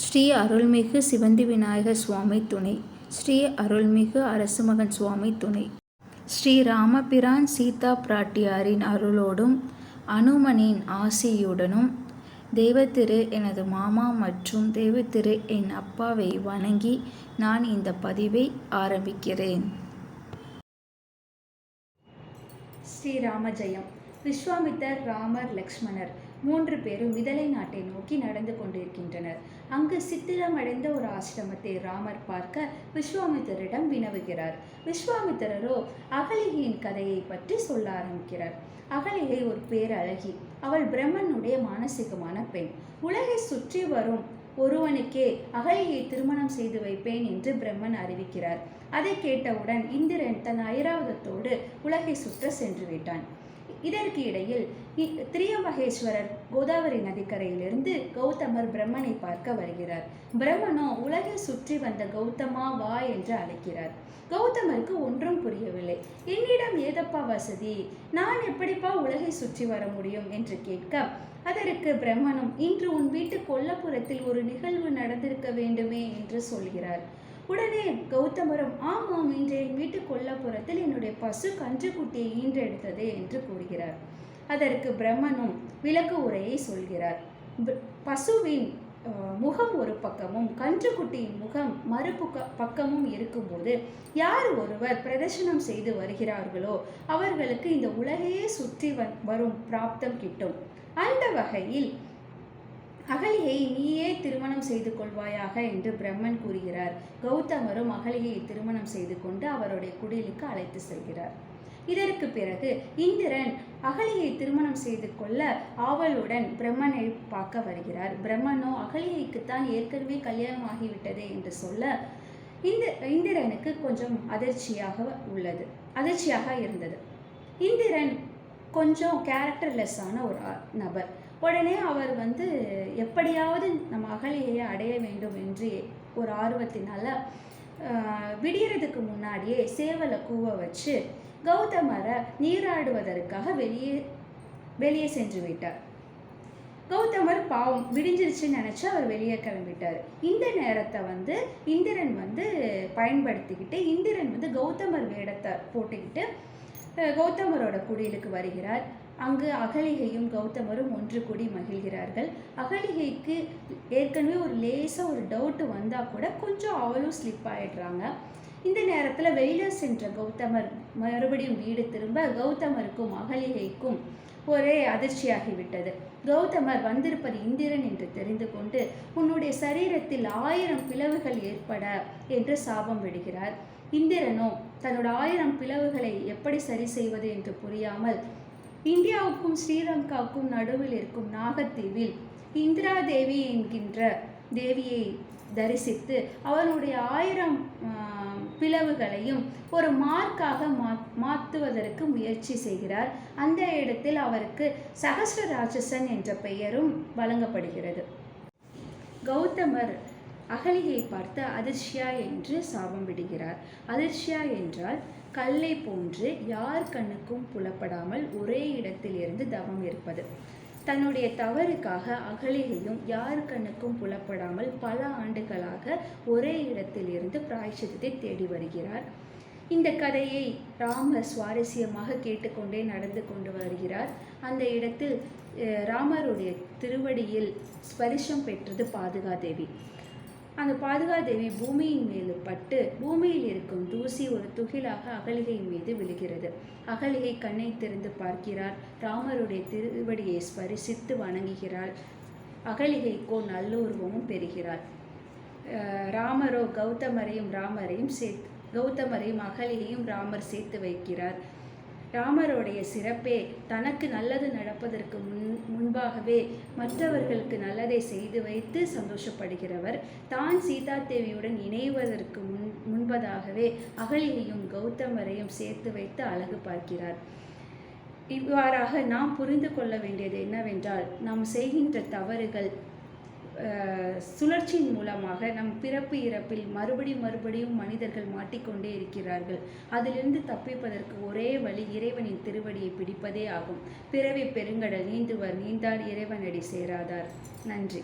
ஸ்ரீ அருள்மிகு சிவந்தி விநாயகர் சுவாமி துணை ஸ்ரீ அருள்மிகு அரசுமகன் சுவாமி துணை. ஸ்ரீ ராமபிரான் சீதா பிராட்டியாரின் அருளோடும் அனுமனின் ஆசியுடனும் தெய்வத்திரு எனது மாமா மற்றும் தெய்வத்திரு என் அப்பாவை வணங்கி நான் இந்த பதிவை ஆரம்பிக்கிறேன். ஸ்ரீராம ஜெயம் விஸ்வாமித்தர் ராமர் லக்ஷ்மணர். மூன்று பேரும் விதலை நாட்டை நோக்கி நடந்து கொண்டிருக்கின்றனர். அங்கு சித்திரமடைந்த ஒரு ஆசிரமத்தை ராமர் பார்க்க விஸ்வாமித்தரிடம் வினவுகிறார். விஸ்வாமித்திரரோ அகலிகையின் கதையை பற்றி சொல்ல ஆரம்பிக்கிறார். அகலிகை ஒரு பேரழகி. அவள் பிரம்மனுடைய மானசீகமான பெண். உலகை சுற்றி வரும் ஒருவனுக்கே அகலியை திருமணம் செய்து வைப்பேன் என்று பிரம்மன் அறிவிக்கிறார். அதை கேட்டவுடன் இந்திரன் தன் ஐராவதத்தோடு உலகை சுற்ற சென்று விட்டான். இதற்கு இடையில் திரியம்பகேஸ்வரர் திரியமகேஸ்வரர் கோதாவரி நதிக்கரையிலிருந்து கௌதமர் பிரம்மனை பார்க்க வருகிறார். பிரம்மனோ உலகை சுற்றி வந்த கௌதமா வா என்று அழைக்கிறார். கௌதமருக்கு ஒன்றும் புரியவில்லை. என்னிடம் ஏதப்பா வசதி? நான் எப்படிப்பா உலகை சுற்றி வர முடியும்? என்று கேட்க அதற்கு பிரம்மனும் இன்று உன் வீட்டு கொல்லப்புறத்தில் ஒரு நிகழ்வு நடந்திருக்க வேண்டுமே என்று சொல்கிறார். உடனே கௌதமரும் ஆமாம் இன்று என் வீட்டு கொல்லப்புறத்தில் என்னுடைய பசு கன்றுக்குட்டியை ஈன்றெடுத்தது என்று கூறுகிறார். அதற்கு பிரம்மனும் விளக்கு உரையை சொல்கிறார். பசுவின் முகம் ஒரு பக்கமும் கன்றுக்குட்டியின் முகம் மறுபுக்க பக்கமும் இருக்கும்போது யார் ஒருவர் பிரதர்சனம் செய்து வருகிறார்களோ அவர்களுக்கு இந்த உலகையே சுற்றி வ- வரும் பிராப்தம் கிட்டும். அந்த வகையில் அகலியை நீயே திருமணம் செய்து கொள்வாயாக என்று பிரம்மன் கூறுகிறார். கௌதமரும் அகலியை திருமணம் செய்து கொண்டு அவருடைய குடிலுக்கு அழைத்து செல்கிறார். இதற்கு பிறகு இந்திரன் அகலியை திருமணம் செய்து கொள்ள ஆவலுடன் பிரம்மனை பார்க்க வருகிறார். பிரம்மனோ அகலியைக்குத்தான் ஏற்கனவே கல்யாணம் ஆகிவிட்டதே என்று சொல்ல இந்த இந்திரனுக்கு கொஞ்சம் அதிர்ச்சியாக உள்ளது. அதிர்ச்சியாக இருந்தது. இந்திரன் கொஞ்சம் கேரக்டர்லெஸ்ஸான ஒரு நபர். உடனே அவர் வந்து எப்படியாவது நம்ம அகலியை அடைய வேண்டும் என்று ஒரு ஆர்வத்தினால விடியறதுக்கு முன்னாடியே சேவலை கூவ வச்சு கௌதமரை நீராடுவதற்காக வெளியே வெளியே சென்று விட்டார். கௌதமர் பாவம் விடிஞ்சிருச்சுன்னு நினச்சி அவர் வெளியே கிளம்பிட்டார். இந்த நேரத்தை வந்து இந்திரன் வந்து பயன்படுத்திக்கிட்டு இந்திரன் வந்து கௌதமர் வேடத்தை போட்டுக்கிட்டு கௌதமரோட குடியிலுக்கு வருகிறார். அங்கு அகலிகையும் கௌதமரும் ஒன்று கூடி மகிழ்கிறார்கள். அகலிகைக்கு ஏற்கனவே ஒரு லேசாக ஒரு டவுட்டு வந்தால் கூட கொஞ்சம் அவளும் ஸ்லிப் ஆகிடுறாங்க இந்த நேரத்தில் வெளியில் சென்ற கௌதமர் மறுபடியும் வீடு திரும்ப கௌதமருக்கும் அகலிகைக்கும் ஒரே அதிர்ச்சியாகிவிட்டது கௌதமர் வந்திருப்பது இந்திரன் என்று தெரிந்து கொண்டு உன்னுடைய சரீரத்தில் ஆயிரம் பிளவுகள் ஏற்பட என்று சாபம் விடுகிறார். இந்திரனோ தன்னோட ஆயிரம் பிளவுகளை எப்படி சரி செய்வது? என்று புரியாமல் இந்தியாவுக்கும் ஸ்ரீலங்காவுக்கும் நடுவில் இருக்கும் நாகத்தீவில் இந்திரா தேவி என்கின்ற தேவியை தரிசித்து அவளுடைய ஆயிரம் ஆஹ், பிளவுகளையும் ஒரு மார்க்காக மா மாற்றுவதற்கு முயற்சி செய்கிறார். அந்த இடத்தில் அவருக்கு சகசிர ராட்சசன் என்ற பெயரும் வழங்கப்படுகிறது. கௌதமர் அகலியை பார்த்து அதிர்ஷ்யா என்று சாபம் விடுகிறார். அதிர்ஷ்யா என்றால் கல்லை போன்று யார் கண்ணுக்கும் புலப்படாமல் ஒரே இடத்தில் இருந்து தவம் இருப்பது. தன்னுடைய தவறுக்காக அகலிகையும் யார் கண்ணுக்கும் புலப்படாமல் பல ஆண்டுகளாக ஒரே இடத்தில் இருந்து பிராய்ச்சித்தத்தை தேடி வருகிறார். இந்த கதையை ராமர் சுவாரஸ்யமாக கேட்டுக்கொண்டே நடந்து கொண்டு வருகிறார். அந்த இடத்தில் ராமருடைய திருவடியில் ஸ்பரிசம் பெற்றது பாதுகாதேவி. அந்த பாதுகாதேவி பூமியின் மேல் பட்டு பூமியில் இருக்கும் தூசி ஒரு துகிலாக அகலிகை மீது விழுகிறது. அகலிகை கண்ணை திறந்து பார்க்கிறார். ராமருடைய திருவடியை ஸ்பரிசித்து வணங்குகிறாள். அகலிகைக்கோ நல்லுருவமும் பெறுகிறாள். ராமரோ கௌதமரையும் ராமரையும் சேர்த்து கௌதமரையும் அகலியையும் ராமர் சேர்த்து வைக்கிறார். ராமருடைய சிறப்பே தனக்கு நல்லது நடப்பதற்கு முன் முன்பாகவே மற்றவர்களுக்கு நல்லதை செய்து வைத்து சந்தோஷப்படுகிறவர். தான் சீதா தேவியுடன் இணைவதற்கு முன் முன்பதாகவே அகலியையும் கௌதமரையும் சேர்த்து வைத்து அழகு பார்க்கிறார். இவ்வாறாக நாம் புரிந்து கொள்ள வேண்டியது என்னவென்றால் நாம் செய்கின்ற தவறுகள் சுழற்சியின் மூலமாக நம் பிறப்பு இறப்பில் மறுபடியும் மறுபடியும் மனிதர்கள் மாட்டிக்கொண்டே இருக்கிறார்கள். அதிலிருந்து தப்பிப்பதற்கு ஒரே வழி இறைவனின் திருவடியை பிடிப்பதே ஆகும். பிறவி பெருங்கடல் நீந்துவர். நீந்தார் இறைவனடி சேராதார். நன்றி.